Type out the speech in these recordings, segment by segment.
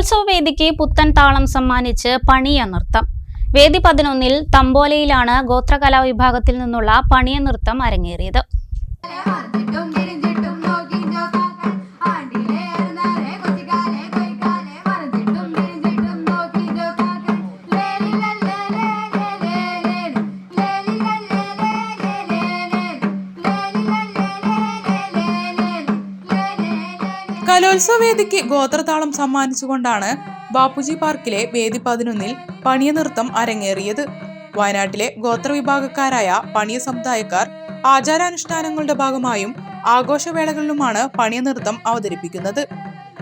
കലോത്സവ വേദിക്ക് പുത്തൻ താളം സമ്മാനിച്ച് പണിയ നൃത്തം വേദി പതിനൊന്നിൽ തമ്പോലയിലാണ് ഗോത്രകലാ വിഭാഗത്തിൽ നിന്നുള്ള പണിയ നൃത്തം അരങ്ങേറിയത്. കലോത്സവ വേദിക്ക് ഗോത്രതാളം സമ്മാനിച്ചുകൊണ്ടാണ് ബാപ്പുജി പാർക്കിലെ വേദി പതിനൊന്നിൽ പണിയ നൃത്തം അരങ്ങേറിയത്. വയനാട്ടിലെ ഗോത്രവിഭാഗക്കാരായ പണിയ സമുദായക്കാർ ആചാരാനുഷ്ഠാനങ്ങളുടെ ഭാഗമായും ആഘോഷവേളകളിലുമാണ് പണിയ നൃത്തം അവതരിപ്പിക്കുന്നത്.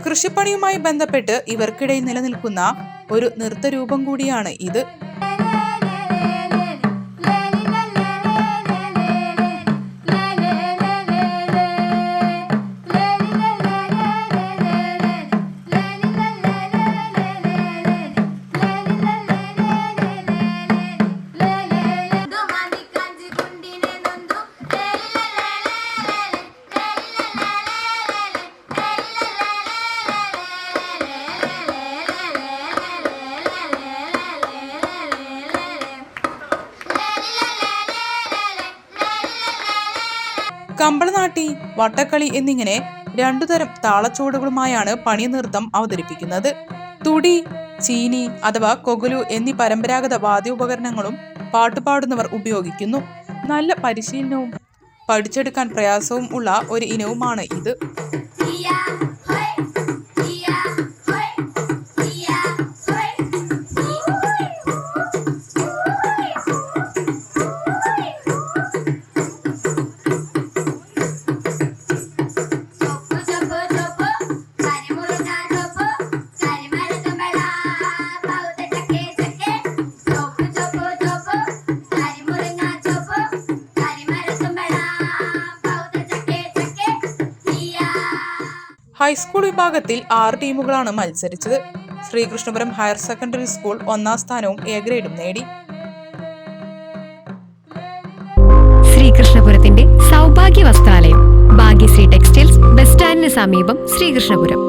കൃഷിപ്പണിയുമായി ബന്ധപ്പെട്ട് ഇവർക്കിടയിൽ നിലനിൽക്കുന്ന ഒരു നൃത്തരൂപം കൂടിയാണ് ഇത്. കമ്പളനാട്ടി വട്ടക്കളി എന്നിങ്ങനെ രണ്ടുതരം താളച്ചുവടുകളുമായാണ് പണിനൃത്തം അവതരിപ്പിക്കുന്നത്. തുടി ചീനി അഥവാ കൊകുലു എന്നീ പരമ്പരാഗത വാദ്യോപകരണങ്ങളും പാട്ടുപാടുന്നവർ ഉപയോഗിക്കുന്നു. നല്ല പരിശീലനവും പഠിച്ചെടുക്കാൻ പ്രയാസവും ഉള്ള ഒരു ഇനവുമാണ് ഇത്. ഹൈസ്കൂൾ വിഭാഗത്തിൽ ആറ് ടീമുകളാണ് മത്സരിച്ചത്. ശ്രീകൃഷ്ണപുരം ഹയർ സെക്കൻഡറി സ്കൂൾ ഒന്നാം സ്ഥാനവും എ ഗ്രേഡും നേടി. ശ്രീകൃഷ്ണപുരത്തിന്റെ സൗഭാഗ്യ വസ്ത്രാലയം ഭാഗ്യശ്രീ ടെക്സ്റ്റൈൽസ് ബസ് സ്റ്റാൻഡിന് സമീപം ശ്രീകൃഷ്ണപുരം.